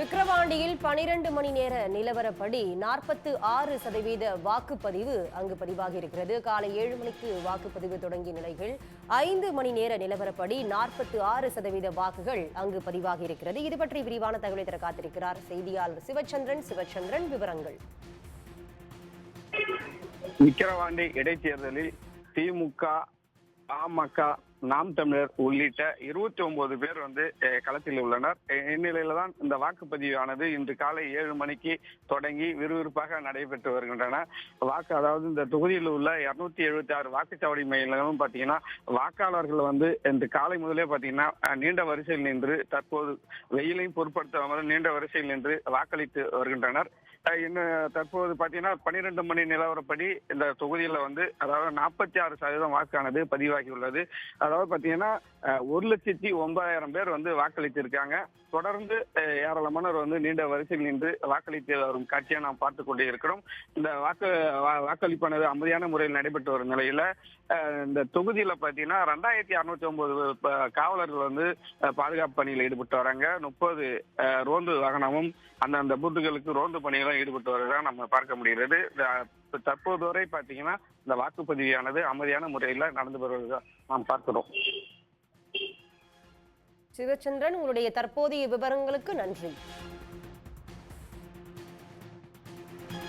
விக்கிரவாண்டியில் பனிரெண்டு மணி நேர நிலவரப்படி நாற்பத்து ஆறு சதவீத வாக்குப்பதிவு அங்கு பதிவாகி இருக்கிறது. காலை ஏழு மணிக்கு வாக்குப்பதிவு தொடங்கிய நிலையில் ஐந்து மணி நேர நிலவரப்படி நாற்பத்து ஆறு சதவீத வாக்குகள் அங்கு பதிவாகி இருக்கிறது. இது பற்றி விரிவான தகவலை தர காத்திருக்கிறார் செய்தியாளர் சிவச்சந்திரன். சிவச்சந்திரன் விவரங்கள். விக்கிரவாண்டி இடைத்தேர்தலில் திமுக பாமக நாம் தமிழர் உள்ளிட்ட இருபத்தி ஒன்பது பேர் வந்து களத்தில் உள்ளனர். இந்நிலையில தான் இந்த வாக்குப்பதிவானது இன்று காலை ஏழு மணிக்கு தொடங்கி விறுவிறுப்பாக நடைபெற்று வருகின்றன. வாக்கு அதாவது இந்த தொகுதியில் உள்ள இருநூத்தி எழுபத்தி ஆறு வாக்குச்சாவடி மையங்களும் பாத்தீங்கன்னா வாக்காளர்கள் வந்து இன்று காலை முதலே பாத்தீங்கன்னா நீண்ட வரிசையில் நின்று தற்போது வெயிலையும் பொருட்படுத்தாமல் நீண்ட வரிசையில் நின்று வாக்களித்து வருகின்றனர். இன்னும் தற்போது பாத்தீங்கன்னா பன்னிரெண்டு மணி நிலவரப்படி இந்த தொகுதியில வந்து அதாவது நாற்பத்தி ஆறு சதவீதம் வாக்கானது பதிவாகியுள்ளது. அதாவது பாத்தீங்கன்னா ஒரு லட்சத்தி ஒன்பதாயிரம் பேர் வந்து வாக்களித்திருக்காங்க. தொடர்ந்து ஏராளமானவர் வந்து நீண்ட வரிசையில் நின்று வாக்களித்து வரும் காட்சியை நாம் பார்த்து கொண்டே இருக்கிறோம். இந்த வாக்கு வா- வாக்களிப்பானது அமைதியான முறையில் நடைபெற்று வரும் நிலையில இந்த தொகுதியில பாத்தீங்கன்னா ரெண்டாயிரத்தி அறுநூத்தி ஒன்பது காவலர்கள் வந்து பாதுகாப்பு பணியில் ஈடுபட்டு வராங்க. முப்பது ரோந்து வாகனமும் அந்தந்த பூத்துகளுக்கு ரோந்து பணிகளும் ஈடுபட்டு வருவதாக நம்ம பார்க்க முடிகிறது. தற்போது வரை பாத்தீங்கன்னா இந்த வாக்குப்பதிவானது அமைதியான முறையில் நடந்து வருவதாக நாம் பார்க்கிறோம். சிவச்சந்திரன் உங்களுடைய தற்போதைய விவரங்களுக்கு நன்றி.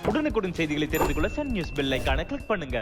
உடனுக்குடன் செய்திகளை தெரிந்து கொள்ள சன் நியூஸ் பெல் கிளிக் பண்ணுங்க.